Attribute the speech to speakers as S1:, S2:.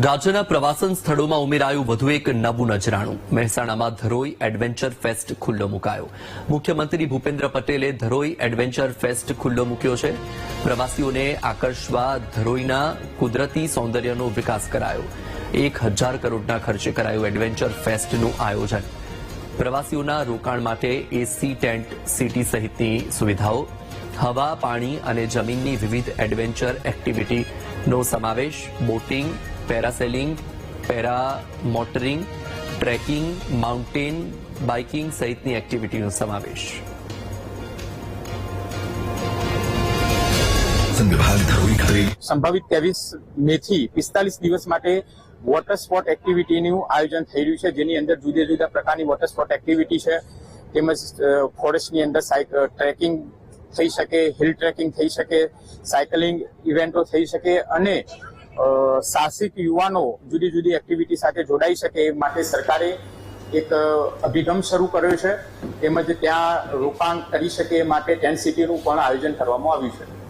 S1: રાજ્યના પ્રવાસન સ્થળોમાં ઉમેરાયું વધુ એક નવું નજરાણું. મહેસાણામાં ધરોઈ એડવેન્ચર ફેસ્ટ ખુલ્લો મુકાયો. મુખ્યમંત્રી ભૂપેન્દ્ર પટેલે ધરોઈ એડવેન્ચર ફેસ્ટ ખુલ્લો મૂક્યો છે. પ્રવાસીઓને આકર્ષવા ધરોઈના કુદરતી સૌંદર્યનો વિકાસ કરાયો. એક હજાર કરોડના ખર્ચે કરાયું એડવેન્ચર ફેસ્ટનું આયોજન. પ્રવાસીઓના રોકાણ માટે એસી ટેન્ટ, સિટી સહિતની સુવિધાઓ હવા પાણી અને જમીનની વિવિધ એડવેન્ચર એક્ટિવિટીનો સમાવેશ. Boating parasailing para motoring trekking mountain biking સહિતની એક્ટિવિટીનો સમાવેશ.
S2: સંભવિત ત્રેવીસ મે થી પિસ્તાલીસ દિવસ માટે વોટર સ્પોર્ટ એક્ટિવિટીનું આયોજન થઈ રહ્યું છે જેની અંદર જુદા જુદા પ્રકારની વોટર સ્પોર્ટ એક્ટિવિટી છે. તેમજ ફોરેસ્ટની અંદર ટ્રેકિંગ થઈ શકે હિલ ટ્રેકિંગ થઈ શકે સાયકલિંગ ઇવેન્ટો થઈ શકે અને સાહસિક યુવાનો જુદી જુદી એક્ટિવિટી સાથે જોડાઈ શકે એ માટે સરકારે એક અભિગમ શરૂ કર્યો છે. તેમજ ત્યાં રોકાણ કરી શકે એ માટે ટેન્ટ સિટીનું પણ આયોજન કરવામાં આવ્યું છે.